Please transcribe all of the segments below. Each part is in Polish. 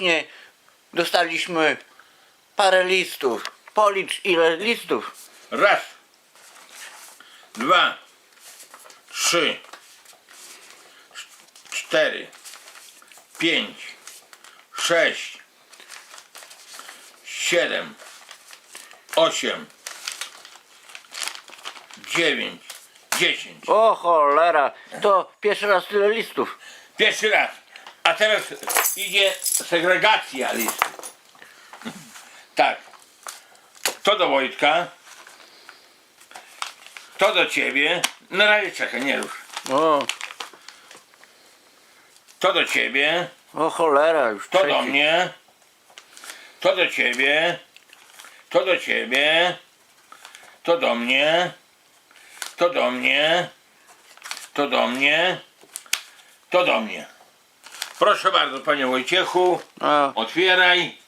Nie, dostaliśmy parę listów. Policz ile listów. Raz, dwa, trzy, cztery, pięć, sześć, siedem, osiem, dziewięć, dziesięć. O cholera, to pierwszy raz tyle listów. Pierwszy raz. A teraz idzie segregacja listów. Tak. To do Wojtka. To do ciebie. Na razie czekaj, nie rusz. O, To do ciebie. o cholera, już To do trzeci. mnie. To do ciebie. To do ciebie. To do mnie. To do mnie. To do mnie. To do mnie. Proszę bardzo, panie Wojciechu. A, Otwieraj.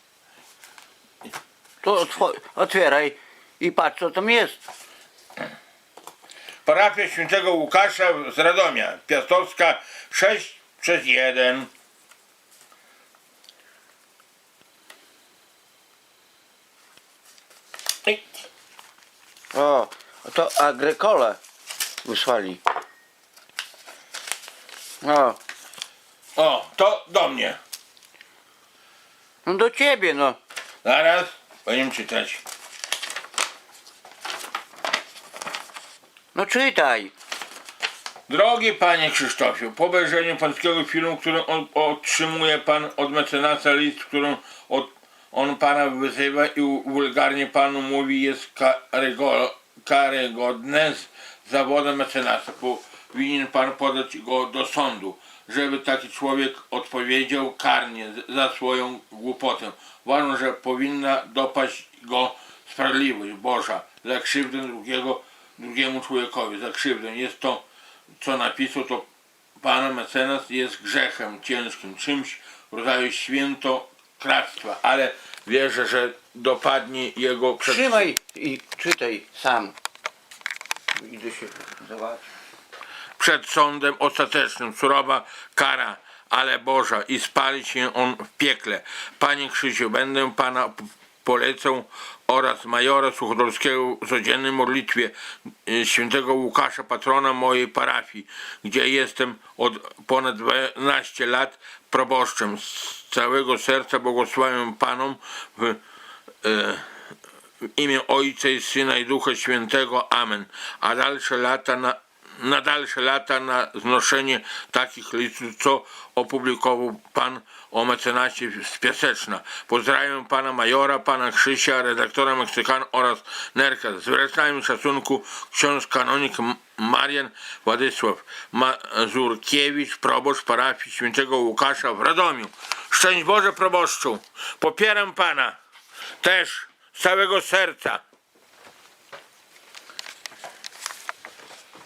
to otwieraj i patrz co tam jest. Parafia świętego Łukasza z Radomia. Piastowska 6 przez 1. I O, to agrykole wysłali. O, O, to do mnie. no do ciebie no. Zaraz będziemy czytać. No czytaj. Drogi panie Krzysztofie, po obejrzeniu pańskiego filmu, który on, otrzymuje pan od mecenasa list, którą od, on pana wyzywa i wulgarnie panu mówi jest karygo, karygodne z zawodem mecenasa. Powinien pan podać go do sądu, żeby taki człowiek odpowiedział karnie za swoją głupotę. Uważam, że powinna dopaść go sprawiedliwość Boża za krzywdę drugiego, drugiemu człowiekowi, za krzywdę. Jest to co napisał, to pana mecenas jest grzechem ciężkim, czymś w rodzaju świętokradztwa, ale wierzę, że dopadnie jego przed, Trzymaj i czytaj sam. Idę się zobaczyć. Przed sądem ostatecznym, surowa kara, ale Boża i spali się on w piekle. Panie Krzysiu, będę pana polecał oraz majora Suchodolskiego w codziennej modlitwie y, świętego Łukasza, patrona mojej parafii, gdzie jestem od ponad 12 lat proboszczem. Z całego serca błogosławiam panom w, e, w imię Ojca i Syna i Ducha Świętego. Amen. A dalsze lata na, na dalsze lata na znoszenie takich listów, co opublikował pan o mecenasie z Piaseczna. Pozdrawiam pana majora, pana Krzysia, redaktora Meksykan oraz Nerka. Z wyraźnym szacunku ksiądz kanonik Marian Władysław Mazurkiewicz, proboszcz parafii świętego Łukasza w Radomiu. Szczęść Boże proboszczu! Popieram pana też z całego serca.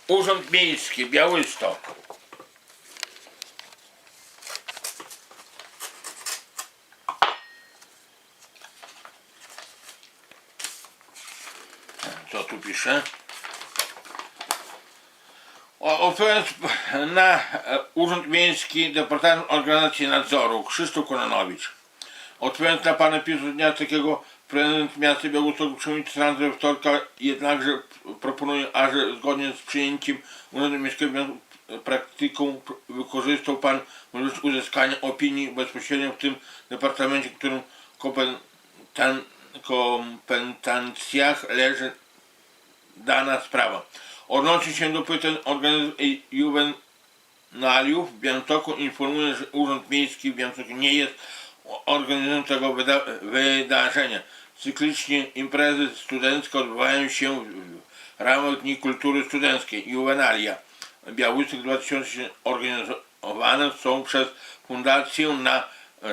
Urząd Miejski, Białystok. Co tu pisze? O, Odpowiadając na Urząd Miejski Departament Organizacji Nadzoru Krzysztof Kononowicz. Odpowiadając na pana pismo dnia takiego prezydent miasta Białystok przyjmie transfer wtorka jednakże proponuje, a że zgodnie z przyjęciem Urzędu Miejskiego praktyką wykorzystał pan możliwość uzyskania opinii bezpośrednio w tym departamencie, którym kompetan, kompetencjach leży dana sprawa. Odnosi się do pytań organizacji juwenaliów w Białymstoku informuje, że Urząd Miejski w Białymstoku nie jest organizatorem tego wyda wydarzenia. Cyklicznie imprezy studenckie odbywają się w ramach Dni Kultury Studenckiej Juvenalia. Białystok 2000 organizowane są przez Fundację na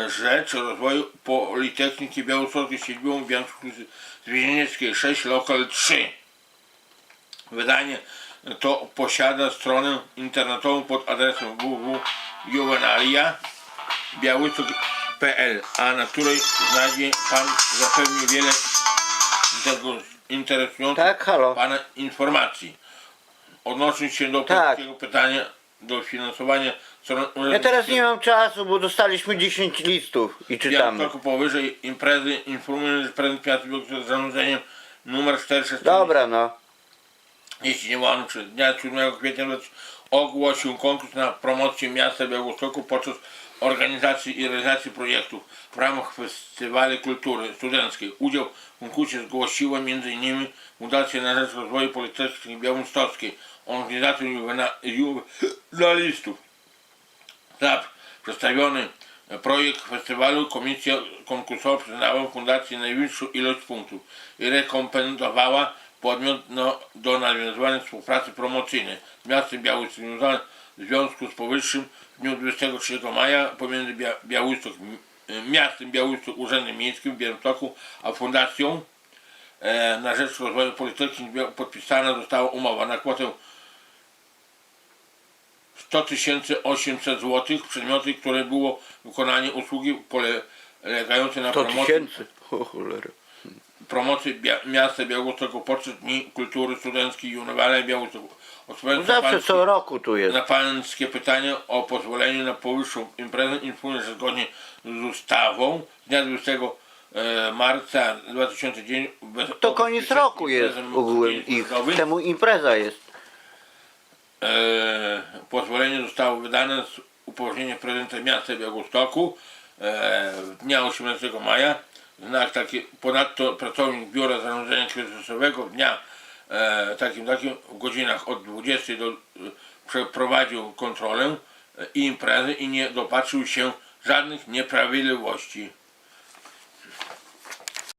Rzecz Rozwoju Politechniki Białostockiej siedzibą w Białymstoku Zwiedzienieckiej 6 lokal 3. Wydanie to posiada stronę internetową pod adresem www.juvenalia.białystok.pl, a na której znajdzie Pan zapewne wiele tego interesujących Tak, halo. Pana informacji. Odnosząc się do Tak. pytania do finansowania stron Ja teraz nie mam czasu, bo dostaliśmy 10 listów i W czytamy. Białymstoku powyżej imprezy informuję, że prezydent miasta Białystok z zarządzeniem numer 440 Dobra no. jeśli nie przez dnia 7 kwietnia ogłosił konkurs na promocję miasta Białegostoku podczas organizacji i realizacji projektów w ramach Festiwalu Kultury Studenckiej. Udział w konkursie zgłosiła m.in. Fundacja na rzecz rozwoju Politechniki Białymstockiej, organizator juwena- juwenalistów. Za przedstawiony projekt festiwalu komisja konkursowa przyznała fundacji najwyższą ilość punktów i rekompensowała podmiot no, do nawiązywania współpracy promocyjnej z Białystok w związku z powyższym w dniu 23 maja pomiędzy Bia Białystok, miastem Białystok, Urzędem Miejskim w Białymstoku a Fundacją e, na rzecz rozwoju Bia- podpisana została umowa na kwotę 100 800 zł przedmioty, które było wykonanie usługi polegające na 100 promocji, tysięcy. O cholera. promocji bia- miasta Białegostoku podczas Dni Kultury Studenckiej i Uniwersytetu Odpowiadając na zawsze pańskie, co roku tu jest. na pańskie pytanie o pozwolenie na powyższą imprezę informuję, że zgodnie z ustawą z dnia 20 e, marca 2009 bez To koniec roku jest ogółem ich. Temu impreza jest. e, pozwolenie zostało wydane z upoważnienia prezydenta miasta Białegostoku e, dnia 18 maja. Znak taki, ponadto pracownik Biura Zarządzania Kryzysowego dnia takim takim w godzinach od 20 do e, przeprowadził kontrolę e, i imprezy i nie dopatrzył się żadnych nieprawidłowości.